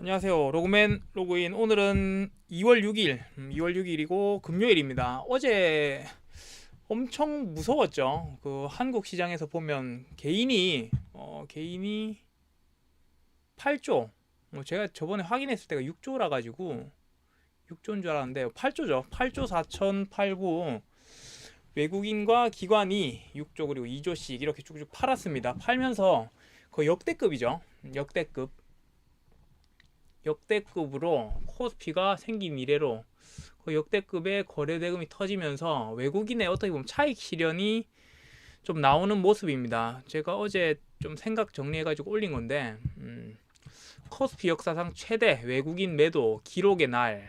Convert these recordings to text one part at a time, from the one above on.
안녕하세요. 로그맨 로그인. 오늘은 2월 6일, 음, 2월 6일이고 금요일입니다. 어제 엄청 무서웠죠. 그 한국 시장에서 보면 개인이 어, 개인이 8조. 뭐 제가 저번에 확인했을 때가 6조라 가지고 6조인 줄 알았는데 8조죠. 8조 4,089 외국인과 기관이 6조 그리고 2조씩 이렇게 쭉쭉 팔았습니다. 팔면서 거의 역대급이죠. 역대급. 역대급으로 코스피가 생긴 이래로 그 역대급의 거래 대금이 터지면서 외국인의 어떻게 보면 차익 실현이 좀 나오는 모습입니다. 제가 어제 좀 생각 정리해가지고 올린 건데 음, 코스피 역사상 최대 외국인 매도 기록의 날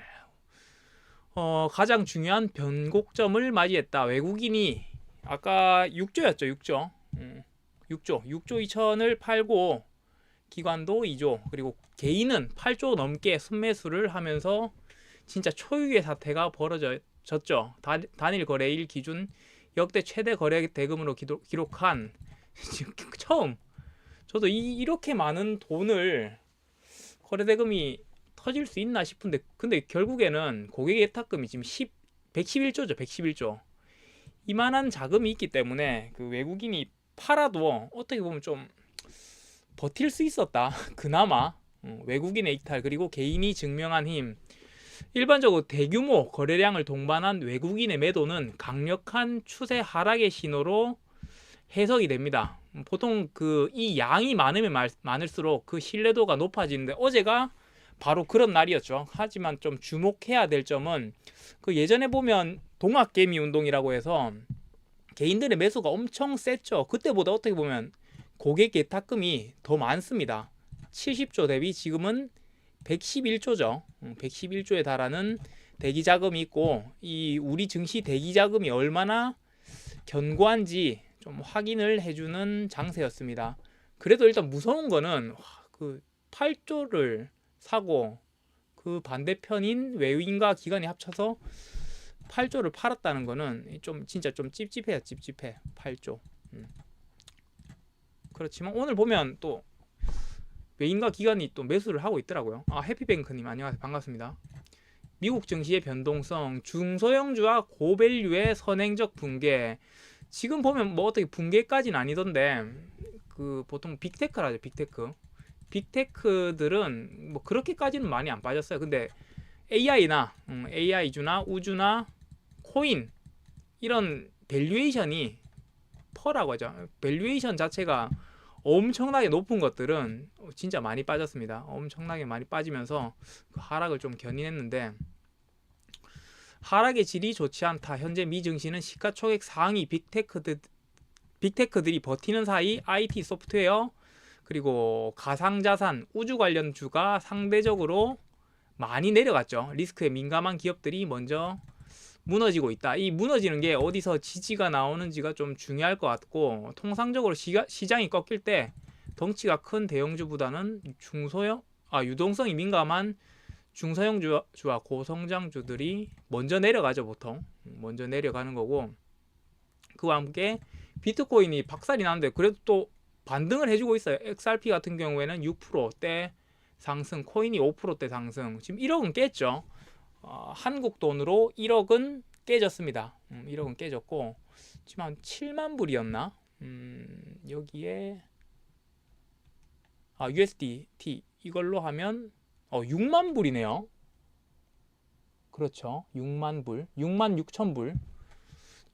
어, 가장 중요한 변곡점을 맞이했다. 외국인이 아까 6조였죠, 6조. 음, 6조, 6조 2천을 팔고 기관도 2조 그리고 개인은 8조 넘게 순매수를 하면서 진짜 초유의 사태가 벌어졌죠. 다- 단일 거래일 기준 역대 최대 거래 대금으로 기록한 지금 처음 저도 이, 이렇게 많은 돈을 거래 대금이 터질 수 있나 싶은데 근데 결국에는 고객 예탁금이 지금 10 111조죠. 111조. 이만한 자금이 있기 때문에 그 외국인이 팔아도 어떻게 보면 좀 버틸 수 있었다. 그나마 어, 외국인의 이탈 그리고 개인이 증명한 힘. 일반적으로 대규모 거래량을 동반한 외국인의 매도는 강력한 추세 하락의 신호로 해석이 됩니다. 음, 보통 그 이 양이 많으면 말- 많을수록 그 신뢰도가 높아지는데 어제가 바로 그런 날이었죠. 하지만 좀 주목해야 될 점은 그 예전에 보면 동학개미 운동이라고 해서 개인들의 매수가 엄청 셌죠. 그때보다 어떻게 보면 고객 예탁금이 더 많습니다. 70조 대비 지금은 111조죠. 111조에 달하는 대기 자금이 있고 이 우리 증시 대기 자금이 얼마나 견고한지 좀 확인을 해주는 장세였습니다. 그래도 일단 무서운 거는 와, 그 8조를 사고 그 반대편인 외인과 기관이 합쳐서 8조를 팔았다는 거는 좀 진짜 좀 찝찝해요. 찝찝해. 8조. 그렇지만 오늘 보면 또 외인과 기관이 또 매수를 하고 있더라고요. 아 해피뱅크님 안녕하세요 반갑습니다. 미국 증시의 변동성, 중소형주와 고밸류의 선행적 붕괴. 지금 보면 뭐 어떻게 붕괴까지는 아니던데 그 보통 빅테크라죠 빅테크. 빅테크들은 뭐 그렇게까지는 많이 안 빠졌어요. 근데 AI나 음, AI주나 우주나 코인 이런 밸류에이션이 퍼라고 하죠. 밸류에이션 자체가 엄청나게 높은 것들은 진짜 많이 빠졌습니다. 엄청나게 많이 빠지면서 그 하락을 좀 견인했는데 하락의 질이 좋지 않다. 현재 미 증시는 시가총액 상위 빅테크들 빅테크들이 버티는 사이 IT 소프트웨어 그리고 가상자산 우주 관련 주가 상대적으로 많이 내려갔죠. 리스크에 민감한 기업들이 먼저 무너지고 있다. 이 무너지는 게 어디서 지지가 나오는지가 좀 중요할 것 같고 통상적으로 시가, 시장이 꺾일 때 덩치가 큰 대형주보다는 중소형 아 유동성이 민감한 중소형주와 고성장주들이 먼저 내려가죠 보통. 먼저 내려가는 거고. 그와 함께 비트코인이 박살이 나는데 그래도 또 반등을 해주고 있어요. XRP 같은 경우에는 6%대 상승 코인이 5%대 상승. 지금 1억은 깼죠 어, 한국 돈으로 1억은 깨졌습니다. 음, 1억은 깨졌고 지금 한 7만 불이었나? 음, 여기에 아 USDT 이걸로 하면 어 6만 불이네요. 그렇죠. 6만 불, 6만 6천 불,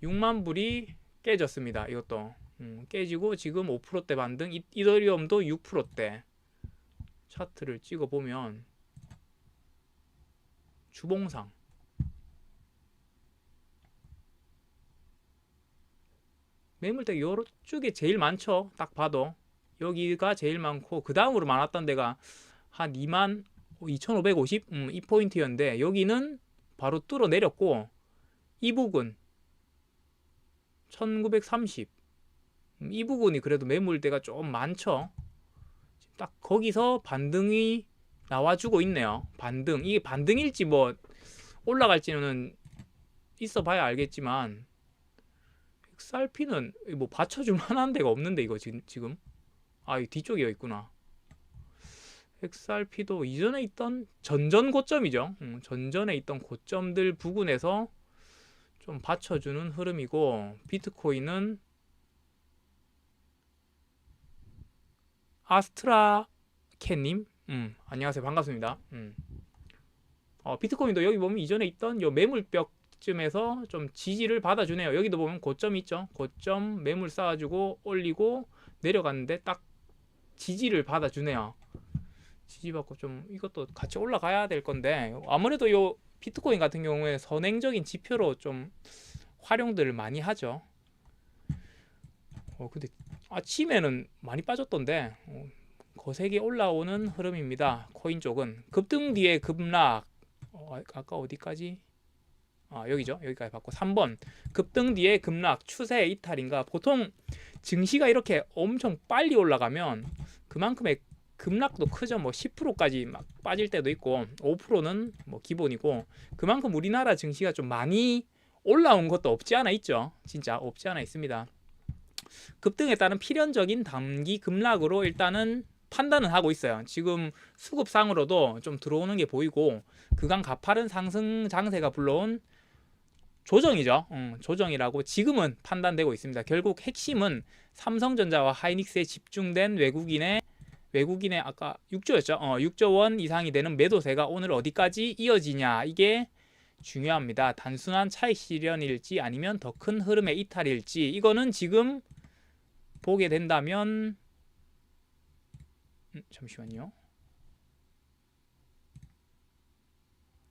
6만 불이 깨졌습니다. 이것도 음, 깨지고 지금 5%대 반등, 이, 이더리움도 6%대 차트를 찍어 보면 주봉상. 매물대 요쪽에 제일 많죠. 딱 봐도. 여기가 제일 많고 그 다음으로 많았던 데가 한 2만 2550 음, 이 포인트였는데 여기는 바로 뚫어 내렸고 이 부근 1930 음, 이 부분이 그래도 매물대가 좀 많죠. 딱 거기서 반등이 나와주고 있네요. 반등. 이게 반등일지 뭐 올라갈지는 있어 봐야 알겠지만 XRP는 뭐 받쳐줄 만한 데가 없는데 이거 지금 아이 뒤쪽이어 있구나. XRP도 이전에 있던 전전 고점이죠. 음, 전전에 있던 고점들 부근에서 좀 받쳐주는 흐름이고 비트코인은 아스트라케님, 음, 안녕하세요, 반갑습니다. 음. 어, 비트코인도 여기 보면 이전에 있던 요 매물벽쯤에서 좀 지지를 받아주네요. 여기도 보면 고점 있죠. 고점 매물 쌓아주고 올리고 내려갔는데 딱 지지를 받아주네요. 지지받고 좀 이것도 같이 올라가야 될 건데 아무래도 요 비트코인 같은 경우에 선행적인 지표로 좀 활용들을 많이 하죠. 어 근데 아침에는 많이 빠졌던데 어, 거세게 올라오는 흐름입니다. 코인 쪽은 급등 뒤에 급락. 어, 아- 아까 어디까지? 아 여기죠. 여기까지 봤고 3번 급등 뒤에 급락 추세 이탈인가. 보통 증시가 이렇게 엄청 빨리 올라가면 그만큼의 급락도 크죠. 뭐 10%까지 막 빠질 때도 있고 5%는 뭐 기본이고 그만큼 우리나라 증시가 좀 많이 올라온 것도 없지 않아 있죠. 진짜 없지 않아 있습니다. 급등에 따른 필연적인 단기 급락으로 일단은 판단은 하고 있어요. 지금 수급상으로도 좀 들어오는 게 보이고 그간 가파른 상승 장세가 불러온 조정이죠. 음, 조정이라고 지금은 판단되고 있습니다. 결국 핵심은 삼성전자와 하이닉스에 집중된 외국인의 외국인의 아까 6조였죠. 어, 6조 원 이상이 되는 매도세가 오늘 어디까지 이어지냐 이게 중요합니다. 단순한 차익 실현일지 아니면 더 큰 흐름의 이탈일지 이거는 지금 보게 된다면 음, 잠시만요.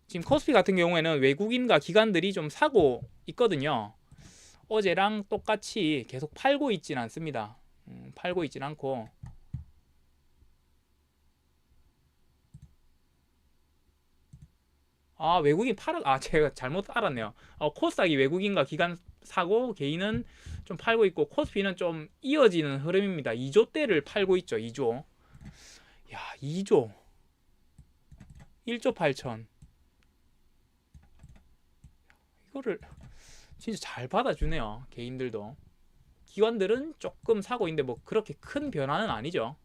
지금 코스피 같은 경우에는 외국인과 기관들이 좀 사고 있거든요. 어제랑 똑같이 계속 팔고 있진 않습니다. 음, 팔고 있진 않고 아 외국인 팔아 아 제가 잘못 알았네요. 어, 코스닥이 외국인과 기관 사고 개인은 좀 팔고 있고 코스피는 좀 이어지는 흐름입니다. 2조 대를 팔고 있죠. 2조. 야 2조 1조 8천 이거를 진짜 잘 받아주네요. 개인들도 기관들은 조금 사고 있는데 뭐 그렇게 큰 변화는 아니죠.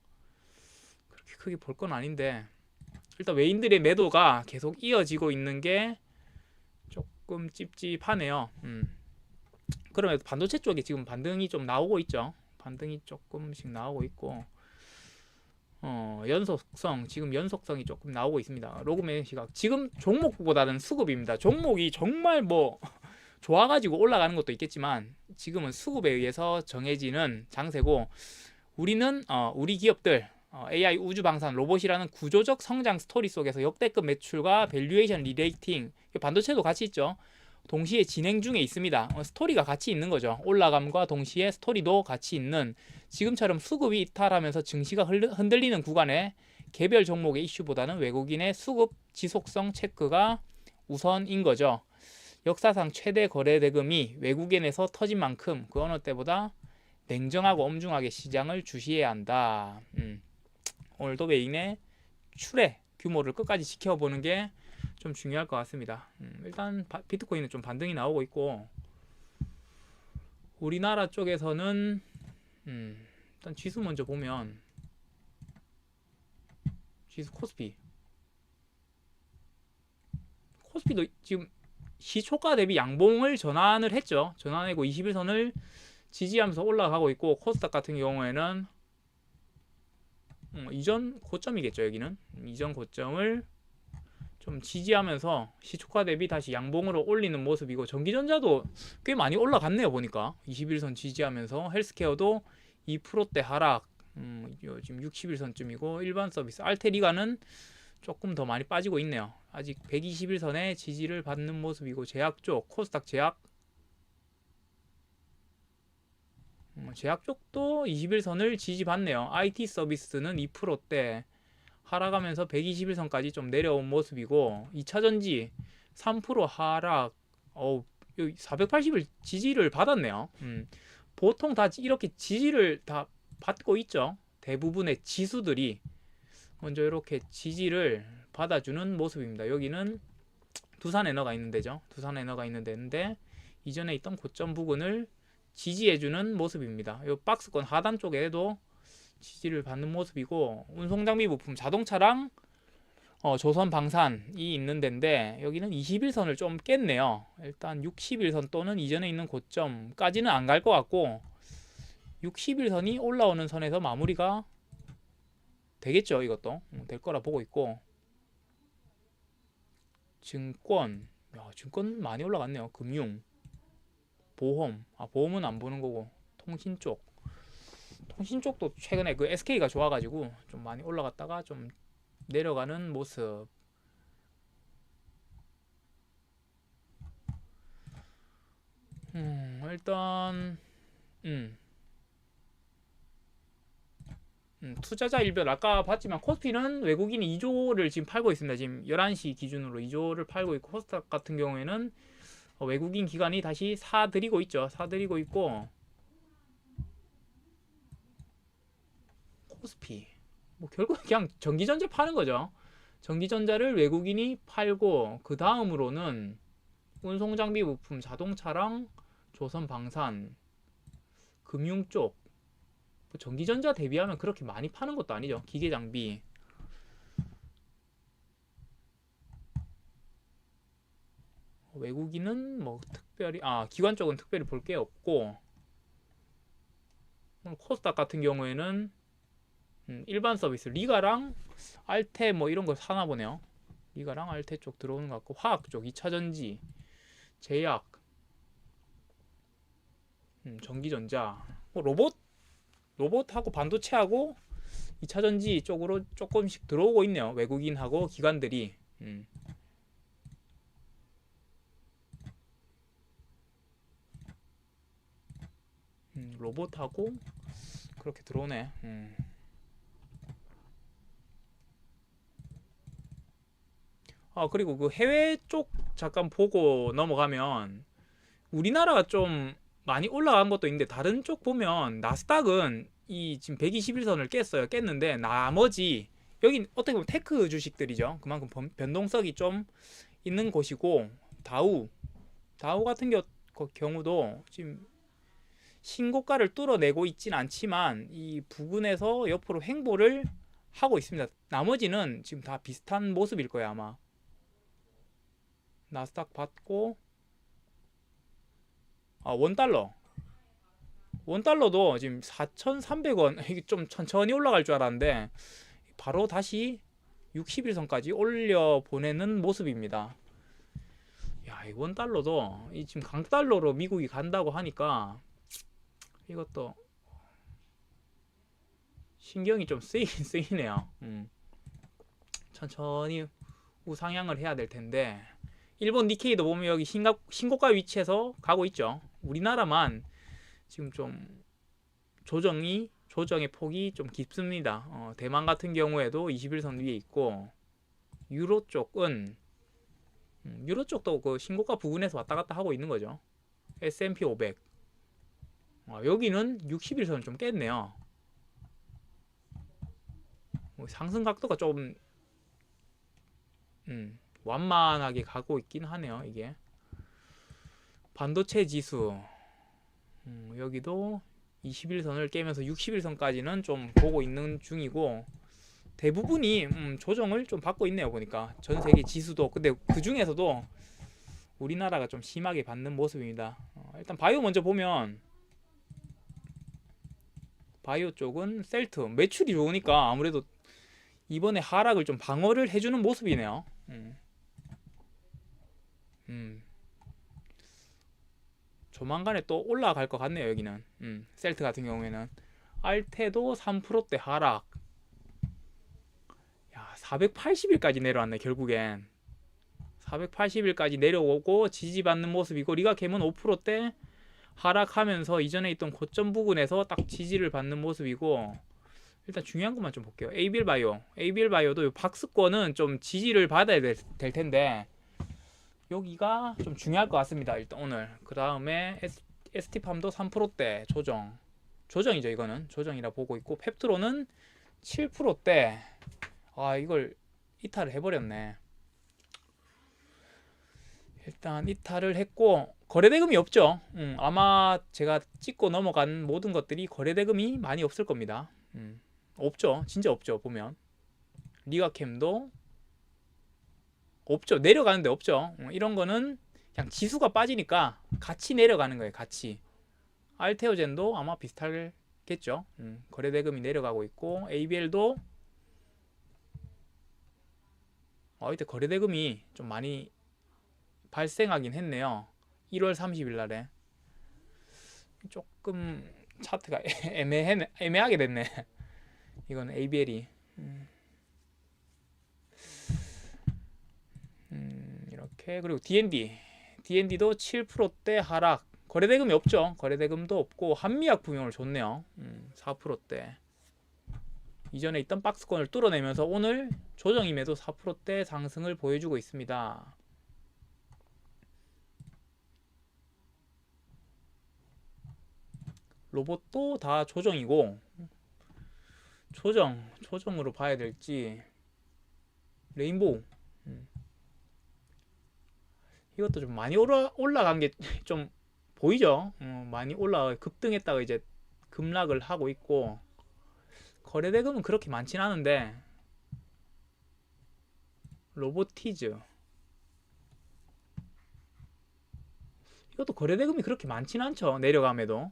그렇게 크게 볼 건 아닌데 일단 외인들의 매도가 계속 이어지고 있는 게 조금 찝찝하네요. 음. 그러면 반도체 쪽에 지금 반등이 좀 나오고 있죠. 반등이 조금씩 나오고 있고 어, 연속성 지금 연속성이 조금 나오고 있습니다. 로그맨 시각 지금 종목보다는 수급입니다. 종목이 정말 뭐 좋아가지고 올라가는 것도 있겠지만 지금은 수급에 의해서 정해지는 장세고 우리는 어, 우리 기업들 어, AI 우주 방산 로봇이라는 구조적 성장 스토리 속에서 역대급 매출과 밸류에이션 리레이팅 반도체도 같이 있죠. 동시에 진행 중에 있습니다. 어, 스토리가 같이 있는 거죠. 올라감과 동시에 스토리도 같이 있는 지금처럼 수급이 이탈하면서 증시가 흘- 흔들리는 구간에 개별 종목의 이슈보다는 외국인의 수급 지속성 체크가 우선인 거죠. 역사상 최대 거래 대금이 외국인에서 터진 만큼 그 어느 때보다 냉정하고 엄중하게 시장을 주시해야 한다. 음. 오늘도 외인의 출회 규모를 끝까지 지켜보는 게 좀 중요할 것 같습니다. 음, 일단 바- 비트코인은 좀 반등이 나오고 있고 우리나라 쪽에서는 음, 일단 지수 먼저 보면 지수 코스피 코스피도 지금 시초가 대비 양봉을 전환을 했죠. 전환하고 21선을 지지하면서 올라가고 있고 코스닥 같은 경우에는 어, 이전 고점이겠죠 여기는 음, 이전 고점을 좀 지지하면서 시초가 대비 다시 양봉으로 올리는 모습이고 전기전자도 꽤 많이 올라갔네요 보니까. 21선 지지하면서 헬스케어도 2%대 하락 음, 요 지금 61선쯤이고 일반 서비스 알테리가는 조금 더 많이 빠지고 있네요. 아직 121선에 지지를 받는 모습이고 제약 쪽 코스닥 제약. 음, 제약 쪽도 21선을 지지받네요. IT 서비스는 2%대 하락하면서 121선까지 좀 내려온 모습이고 2차 전지 3% 하락 어우 480을 지지를 받았네요. 음, 보통 다 이렇게 지지를 다 받고 있죠. 대부분의 지수들이 먼저 이렇게 지지를 받아주는 모습입니다. 여기는 두산 에너가 있는 데죠. 두산 에너가 있는 데인데 이전에 있던 고점 부근을 지지해주는 모습입니다. 이 박스권 하단 쪽에도 지지를 받는 모습이고 운송 장비 부품 자동차랑 어, 조선 방산이 있는 데인데 여기는 21선을 좀 깼네요. 일단 61선 또는 이전에 있는 고점까지는 안 갈 것 같고 61선이 올라오는 선에서 마무리가 되겠죠. 이것도 음, 될 거라 보고 있고 증권 야, 증권 많이 올라갔네요. 금융 보험 아 보험은 안 보는 거고 통신 쪽 통신 쪽도 최근에 그 SK가 좋아가지고 좀 많이 올라갔다가 좀 내려가는 모습. 음, 일단 음. 음, 투자자 일별 아까 봤지만 코스피는 외국인이 2조를 지금 팔고 있습니다. 지금 11시 기준으로 2조를 팔고 있고 코스닥 같은 경우에는 어, 외국인 기관이 다시 사들이고 있죠. 사들이고 있고 코스피 뭐 결국 그냥 전기전자 파는 거죠. 전기전자를 외국인이 팔고 그 다음으로는 운송장비 부품, 자동차랑 조선방산, 금융 쪽 뭐 전기전자 대비하면 그렇게 많이 파는 것도 아니죠. 기계장비. 외국인은 뭐 특별히 아 기관 쪽은 특별히 볼 게 없고 오늘 코스닥 같은 경우에는 음, 일반 서비스 리가랑 알테 뭐 이런 거 사나 보네요. 리가랑 알테 쪽 들어오는 것 같고 화학 쪽 2차 전지, 제약, 음, 전기전자, 뭐 로봇 로봇하고 반도체하고 2차 전지 쪽으로 조금씩 들어오고 있네요. 외국인하고 기관들이. 음. 음, 로봇하고 그렇게 들어오네. 음. 아, 그리고 그 해외 쪽 잠깐 보고 넘어가면 우리나라가 좀 많이 올라간 것도 있는데 다른 쪽 보면 나스닥은 이 지금 121선을 깼어요. 깼는데 나머지 여기 어떻게 보면 테크 주식들이죠. 그만큼 변- 변동성이 좀 있는 곳이고 다우 다우 같은 경우도 지금 신고가를 뚫어내고 있진 않지만 이 부근에서 옆으로 횡보를 하고 있습니다. 나머지는 지금 다 비슷한 모습일 거예요 아마. 나스닥 받고 아 원달러 원달러도 지금 4,300원 이게 좀 천천히 올라갈 줄 알았는데 바로 다시 60일선까지 올려 보내는 모습입니다. 야, 이 원달러도 이 지금 강달러로 미국이 간다고 하니까 이것도 신경이 좀 쓰이긴 쓰이네요. 음. 천천히 우상향을 해야 될 텐데 일본 니케이도 보면 여기 신가, 신고가 위치에서 가고 있죠. 우리나라만 지금 좀 조정이 조정의 폭이 좀 깊습니다. 어, 대만 같은 경우에도 21선 위에 있고 유로 쪽은 음, 유로 쪽도 그 신고가 부근에서 왔다 갔다 하고 있는 거죠. S&P 500 어, 여기는 61선 좀 깼네요. 뭐 상승 각도가 좀 음, 완만하게 가고 있긴 하네요. 이게 반도체 지수 음, 여기도 21선을 깨면서 61선까지는 좀 보고 있는 중이고 대부분이 음, 조정을 좀 받고 있네요. 보니까 전 세계 지수도 근데 그 중에서도 우리나라가 좀 심하게 받는 모습입니다. 어, 일단 바이오 먼저 보면 바이오 쪽은 셀트 매출이 좋으니까 아무래도 이번에 하락을 좀 방어를 해주는 모습이네요. 음. 음. 조만간에 또 올라갈 것 같네요 여기는. 음, 셀트 같은 경우에는. 알테도 3%대 하락. 야 480일까지 내려왔네 결국엔. 480일까지 내려오고 지지받는 모습이고 리가캠은 5%대 하락하면서 이전에 있던 고점 부근에서 딱 지지를 받는 모습이고 일단 중요한 것만 좀 볼게요. ABL 바이오. ABL 바이오도 요 박스권은 좀 지지를 받아야 될, 될 텐데 여기가 좀 중요할 것 같습니다. 일단 오늘 그 다음에 ST팜도 3%대 조정 조정이죠 이거는 조정이라 보고 있고 펩트로는 7%대 아 이걸 이탈을 해버렸네. 일단 이탈을 했고 거래대금이 없죠. 음, 아마 제가 찍고 넘어간 모든 것들이 거래대금이 많이 없을 겁니다. 음, 없죠. 진짜 없죠. 보면 리가캠도 없죠. 내려가는데 없죠. 어, 이런 거는 그냥 지수가 빠지니까 같이 내려가는 거예요. 같이. 알테오젠도 아마 비슷하겠죠. 음, 거래 대금이 내려가고 있고 ABL도 어, 이때 거래 대금이 좀 많이 발생하긴 했네요. 1월 30일 날에 조금 차트가 애매해 애매하게 됐네. 이건 ABL이 음. 이렇게 그리고 DND DND도 7%대 하락 거래 대금이 없죠. 거래 대금도 없고 한미약품 오늘 좋네요. 음, 4%대 이전에 있던 박스권을 뚫어내면서 오늘 조정임에도 4%대 상승을 보여주고 있습니다. 로봇도 다 조정이고 조정 조정으로 봐야 될지 레인보우 음. 이것도 좀 많이 올라 올라간 게 좀 보이죠? 어, 많이 올라 급등했다가 이제 급락을 하고 있고 거래 대금은 그렇게 많진 않은데 로보티즈. 이것도 거래 대금이 그렇게 많진 않죠 내려감에도.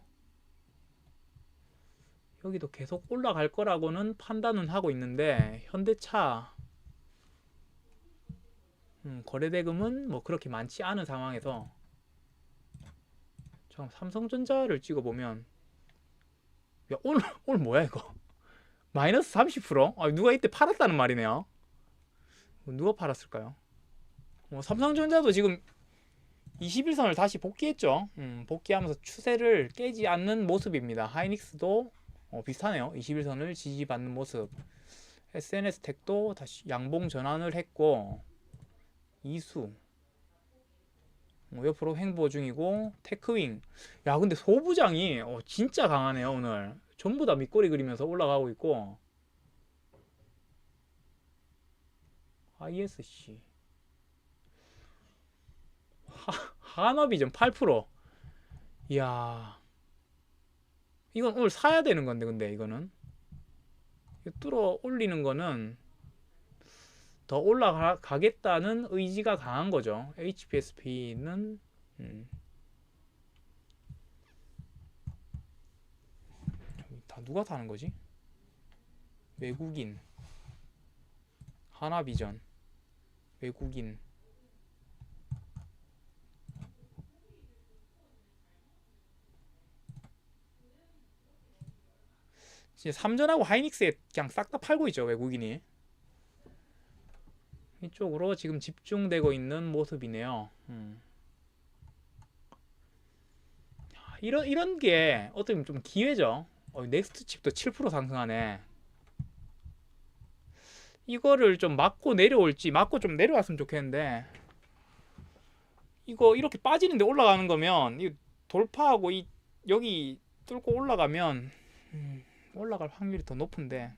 여기도 계속 올라갈 거라고는 판단은 하고 있는데 현대차 음, 거래 대금은 뭐 그렇게 많지 않은 상황에서 잠깐 삼성전자를 찍어 보면 야 오늘 오늘 뭐야 이거 마이너스 30%? 아, 누가 이때 팔았다는 말이네요. 누가 팔았을까요? 뭐 삼성전자도 지금 21선을 다시 복귀했죠. 음, 복귀하면서 추세를 깨지 않는 모습입니다. 하이닉스도 어, 비슷하네요. 21선을 지지받는 모습. SNS 택도 다시 양봉 전환을 했고 이수. 뭐 옆으로 횡보 중이고 테크윙. 야 근데 소부장이 어, 진짜 강하네요 오늘. 전부 다 밑꼬리 그리면서 올라가고 있고. ISC 하, 하나비전 8% 이야. 이건 오늘 사야 되는 건데 근데 이거는. 이거 뚫어 올리는 거는 더 올라가겠다는 의지가 강한 거죠. HPSP는 음. 다 누가 사는 거지? 외국인. 하나비전. 외국인. 이제 삼전하고 하이닉스에 그냥 싹 다 팔고 있죠 외국인이 이쪽으로 지금 집중되고 있는 모습이네요. 음. 이런 이런 게 어떻게 보면 좀 기회죠. 어, 넥스트 칩도 7% 상승하네. 이거를 좀 맞고 내려올지 맞고 좀 내려왔으면 좋겠는데 이거 이렇게 빠지는데 올라가는 거면 이 돌파하고 이 여기 뚫고 올라가면 음, 올라갈 확률이 더 높은데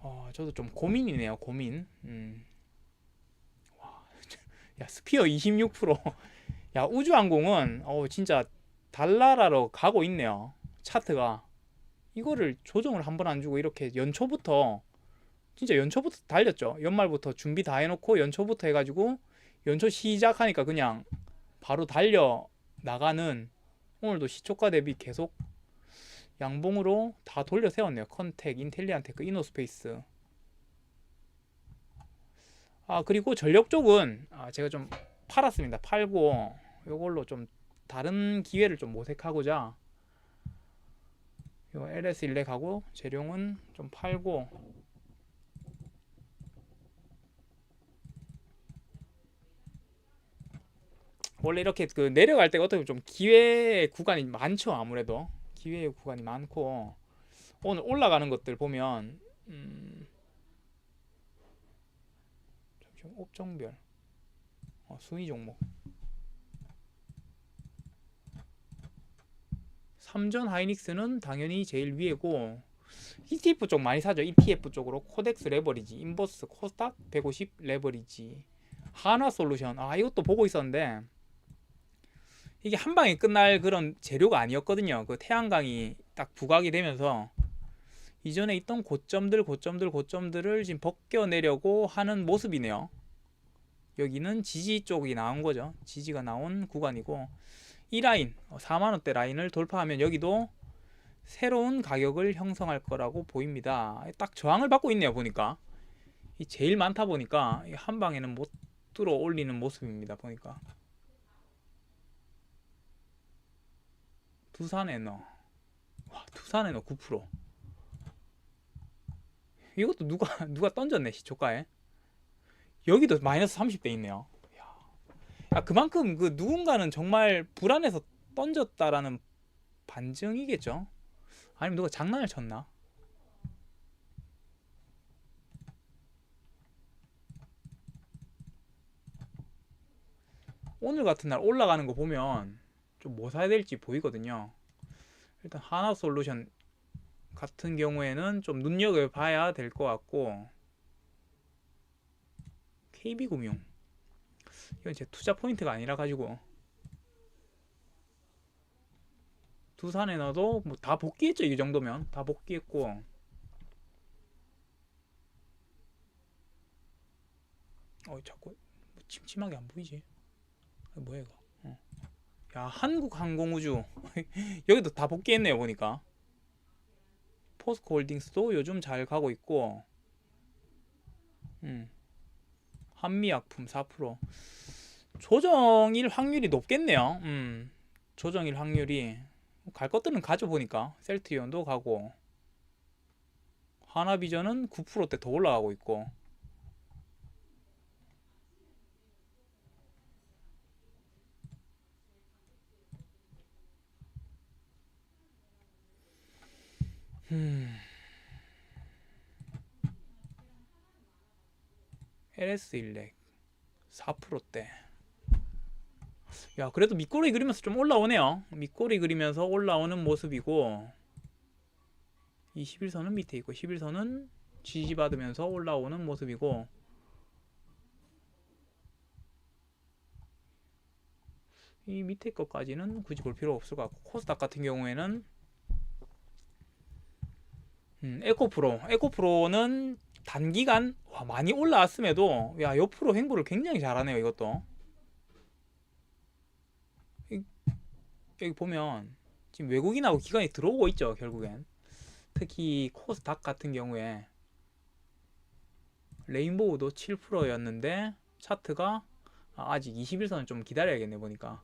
어, 저도 좀 고민이네요 고민 음. 와, 야 스피어 26%. 야 우주항공은 어 진짜 달나라로 가고 있네요. 차트가 이거를 조정을 한 번 안 주고 이렇게 연초부터 진짜 연초부터 달렸죠. 연말부터 준비 다 해놓고 연초부터 해가지고 연초 시작하니까 그냥 바로 달려 나가는 오늘도 시초가 대비 계속 양봉으로 다 돌려 세웠네요. 컨택, 인텔리안테크, 이노스페이스. 아 그리고 전력 쪽은 아, 제가 좀 팔았습니다. 팔고 이걸로 좀 다른 기회를 좀 모색하고자 요 LS 일렉하고 재룡은 좀 팔고 원래 이렇게 그 내려갈 때가 어떻게 좀 기회 구간이 많죠 아무래도 기회의 구간이 많고 오늘 올라가는 것들 보면 음, 업종별 어, 순위 종목 삼전 하이닉스는 당연히 제일 위에고 ETF 쪽 많이 사죠. ETF 쪽으로 코덱스 레버리지, 인버스, 코스닥 150 레버리지, 하나 솔루션. 아 이것도 보고 있었는데 이게 한 방에 끝날 그런 재료가 아니었거든요. 그 태양광이 딱 부각이 되면서 이전에 있던 고점들, 고점들, 고점들을 지금 벗겨내려고 하는 모습이네요. 여기는 지지 쪽이 나온 거죠. 지지가 나온 구간이고 이 라인, 4만 원대 라인을 돌파하면 여기도 새로운 가격을 형성할 거라고 보입니다. 딱 저항을 받고 있네요. 보니까 이 제일 많다 보니까 이한 방에는 못 들어 올리는 모습입니다. 보니까 두산 에너 와 두산 에너 9% 이것도 누가 누가 던졌네 시초가에. 여기도 마이너스 30대 있네요. 야. 야, 그만큼 그 누군가는 정말 불안해서 던졌다라는 반증이겠죠? 아니면 누가 장난을 쳤나? 오늘 같은 날 올라가는 거 보면 좀 뭐 사야 될지 보이거든요. 일단 하나 솔루션 같은 경우에는 좀 눈여겨봐야 될 것 같고 KB금융. 이건 제 투자 포인트가 아니라 가지고 두산에 넣어도 뭐 다 복귀했죠 이 정도면. 다 복귀했고. 어 자꾸 뭐 침침하게 안 보이지? 아, 뭐야 이거? 어. 야 한국항공우주. 여기도 다 복귀했네요 보니까. 포스코 홀딩스도 요즘 잘 가고 있고. 음. 한미약품 4% 조정일 확률이 높겠네요. 음. 조정일 확률이. 갈 것들은 가져 보니까. 셀트리온도 가고. 하나비전은 9%대 더 올라가고 있고 음. LS 일렉 4%대. 야, 그래도 밑꼬리 그리면서 좀 올라오네요. 밑꼬리 그리면서 올라오는 모습이고 21선은 밑에 있고 11선은 지지받으면서 올라오는 모습이고 이 밑에 것까지는 굳이 볼 필요 없을 것 같고 코스닥 같은 경우에는 음, 에코 프로. 에코 프로는 단기간 와, 많이 올라왔음에도 야 옆으로 횡보를 굉장히 잘하네요 이것도. 이- 여기 보면 지금 외국인하고 기관이 들어오고 있죠 결국엔. 특히 코스닥 같은 경우에. 레인보우도 7%였는데 차트가 아, 아직 21선은 좀 기다려야겠네 보니까.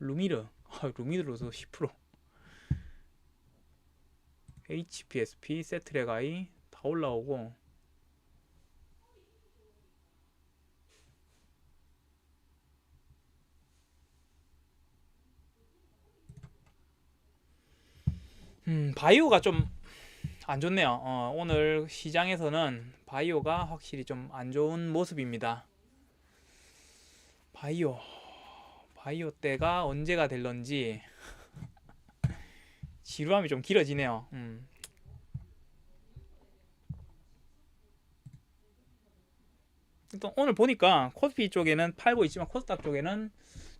루미르. 아, 루미르도 10% HPSP, 세트렉 아이 다 올라오고 음, 바이오가 좀 안 좋네요. 어, 오늘 시장에서는 바이오가 확실히 좀 안 좋은 모습입니다. 바이오 바이오 때가 언제가 될런지 지루함이 좀 길어지네요. 음. 일단 오늘 보니까 코스피 쪽에는 팔고 있지만 코스닥 쪽에는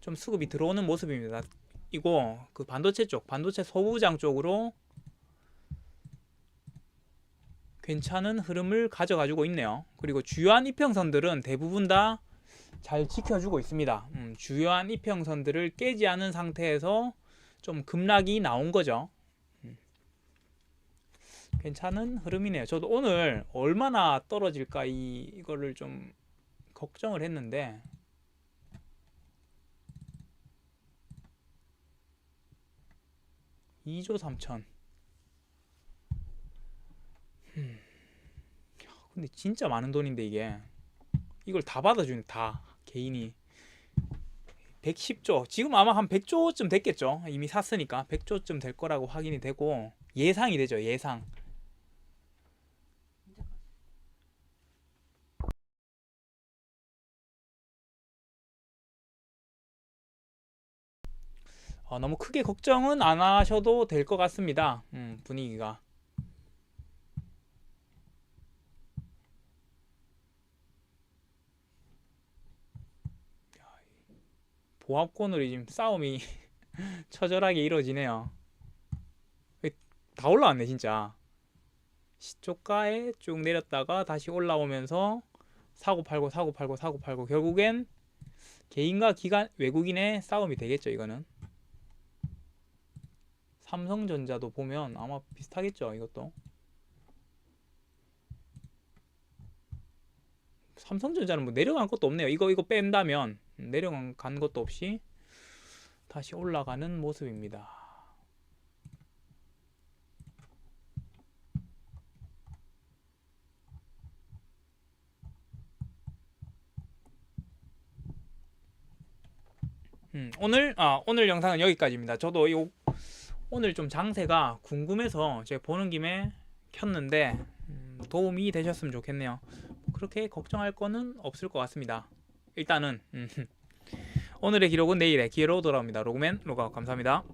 좀 수급이 들어오는 모습입니다. 이고 그 반도체 쪽, 반도체 소부장 쪽으로 괜찮은 흐름을 가져가지고 있네요. 그리고 주요한 이평선들은 대부분 다 잘 지켜주고 있습니다. 음, 주요한 이평선들을 깨지 않은 상태에서 좀 급락이 나온 거죠. 음. 괜찮은 흐름이네요. 저도 오늘 얼마나 떨어질까 이 이거를 좀 걱정을 했는데 이조 3천. 음. 야, 근데 진짜 많은 돈인데 이게 이걸 다 받아주네 다 개인이 110조. 지금 아마 한 100조쯤 됐겠죠. 이미 샀으니까 100조쯤 될 거라고 확인이 되고 예상이 되죠 예상. 어, 너무 크게 걱정은 안 하셔도 될 것 같습니다. 음, 분위기가 보합권으로 지금 싸움이 처절하게 이루어지네요. 다 올라왔네 진짜. 시초가에 쭉 내렸다가 다시 올라오면서 사고 팔고 사고 팔고 사고 팔고 결국엔 개인과 기관 외국인의 싸움이 되겠죠 이거는. 삼성전자도 보면 아마 비슷하겠죠 이것도. 삼성전자는 뭐 내려간 것도 없네요. 이거 이거 뺀다면 음, 내려간 간 것도 없이 다시 올라가는 모습입니다. 음, 오늘 아 오늘 영상은 여기까지입니다. 저도 요 오늘 좀 장세가 궁금해서 제가 보는 김에 켰는데 음, 도움이 되셨으면 좋겠네요. 뭐 그렇게 걱정할 거는 없을 것 같습니다. 일단은 음, 오늘의 기록은 내일의 기회로 돌아옵니다. 로그맨 로그아웃 감사합니다.